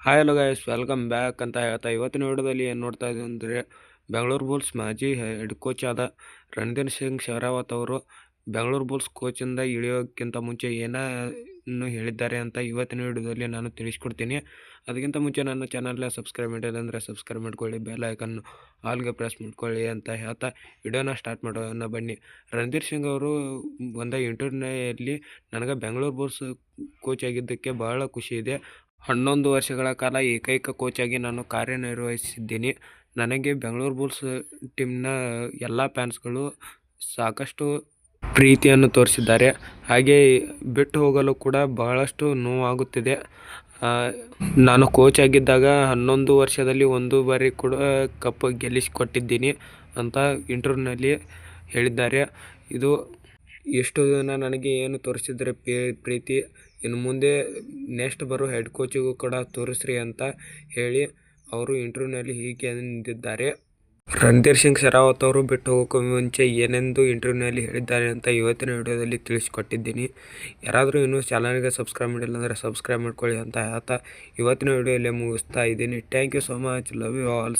Hi hello guys welcome back ಅಂತ ಹೇಳ್ತಾ ಇವತ್ತಿನ ವಿಡಿಯೋದಲ್ಲಿ ಏನು ನೋಡ್ತಾ ಇದ್ದೀವಿ ಅಂದರೆ ಬೆಂಗಳೂರು ಬುಲ್ಸ್ ಮಾಜಿ ಹೆಡ್ ಕೋಚ್ ಆದ ರಣಧೀರ್ ಸಿಂಗ್ ಶೆರಾವತ್ ಅವರು ಬೆಂಗಳೂರು ಬುಲ್ಸ್ ಕೋಚಿಂದ ಇಳಿಯೋಕ್ಕಿಂತ ಮುಂಚೆ ಏನನ್ನು ಹೇಳಿದ್ದಾರೆ ಅಂತ ಇವತ್ತಿನ ವಿಡಿಯೋದಲ್ಲಿ ನಾನು ತಿಳಿಸ್ಕೊಡ್ತೀನಿ. ಅದಕ್ಕಿಂತ ಮುಂಚೆ ನನ್ನ ಚಾನಲ್ನ ಸಬ್ಸ್ಕ್ರೈಬ್ ಮಾಡಿಲ್ಲ ಅಂದರೆ ಸಬ್ಸ್ಕ್ರೈಬ್ ಮಾಡ್ಕೊಳ್ಳಿ ಬೆಲ್ ಐಕನ್ನು ಆಲ್ಗೆ ಪ್ರೆಸ್ ಮಾಡ್ಕೊಳ್ಳಿ ಅಂತ ಹೇಳ್ತಾ ವಿಡಿಯೋನ ಸ್ಟಾರ್ಟ್ ಮಾಡೋಣ ಬನ್ನಿ. ರಣಧೀರ್ ಸಿಂಗ್ ಅವರು ಒಂದು ಇಂಟರ್ವ್ಯೂನಲ್ಲಿ ನನಗೆ ಬೆಂಗಳೂರು ಬುಲ್ಸ್ ಕೋಚ್ ಆಗಿದ್ದಕ್ಕೆ ಬಹಳ ಖುಷಿ ಇದೆ. ಹನ್ನೊಂದು ವರ್ಷಗಳ ಕಾಲ ಏಕೈಕ ಕೋಚಾಗಿ ನಾನು ಕಾರ್ಯನಿರ್ವಹಿಸಿದ್ದೀನಿ. ನನಗೆ ಬೆಂಗಳೂರು ಬುಲ್ಸ್ ಟೀಮ್ನ ಎಲ್ಲ ಫ್ಯಾನ್ಸ್ಗಳು ಸಾಕಷ್ಟು ಪ್ರೀತಿಯನ್ನು ತೋರಿಸಿದ್ದಾರೆ. ಹಾಗೆ ಬಿಟ್ಟು ಹೋಗಲು ಕೂಡ ಬಹಳಷ್ಟು ನೋವಾಗುತ್ತಿದೆ. ನಾನು ಕೋಚ್ ಆಗಿದ್ದಾಗ ಹನ್ನೊಂದು ವರ್ಷದಲ್ಲಿ ಒಂದು ಬಾರಿ ಕೂಡ ಕಪ್ ಗೆಲ್ಲಿಸಿಕೊಟ್ಟಿದ್ದೀನಿ ಅಂತ ಇಂಟರ್ವ್ಯೂನಲ್ಲಿ ಹೇಳಿದ್ದಾರೆ. ಇದು ಎಷ್ಟು ದಿನ ನನಗೆ ಏನು ತೋರಿಸಿದ್ರೆ ಪ್ರೀತಿ, ಇನ್ನು ಮುಂದೆ ನೆಕ್ಸ್ಟ್ ಬರೋ ಹೆಡ್ ಕೋಚಿಗೂ ಕೂಡ ತೋರಿಸ್ರಿ ಅಂತ ಹೇಳಿ ಅವರು ಇಂಟರ್ವ್ಯೂನಲ್ಲಿ ಹೀಗೆ ನಿಂತಿದ್ದಾರೆ ರಣಧೀರ್ ಸಿಂಗ್ ಶರಾವತ್ ಅವರು ಬಿಟ್ಟು ಹೋಗೋಕ್ಕೂ ಮುಂಚೆ ಏನೆಂದು ಇಂಟರ್ವ್ಯೂನಲ್ಲಿ ಹೇಳಿದ್ದಾರೆ ಅಂತ ಇವತ್ತಿನ ವಿಡಿಯೋದಲ್ಲಿ ತಿಳಿಸ್ಕೊಟ್ಟಿದ್ದೀನಿ. ಯಾರಾದರೂ ಇನ್ನೂ ಚಾನಲ್ಗೆ ಸಬ್ಸ್ಕ್ರೈಬ್ ಮಾಡಿಲ್ಲ ಅಂದರೆ ಸಬ್ಸ್ಕ್ರೈಬ್ ಮಾಡ್ಕೊಳ್ಳಿ ಅಂತ ಹೇಳ್ತಾ ಇವತ್ತಿನ ವಿಡಿಯೋಲ್ಲೇ ಮುಗಿಸ್ತಾ ಇದ್ದೀನಿ. Thank you so much love you all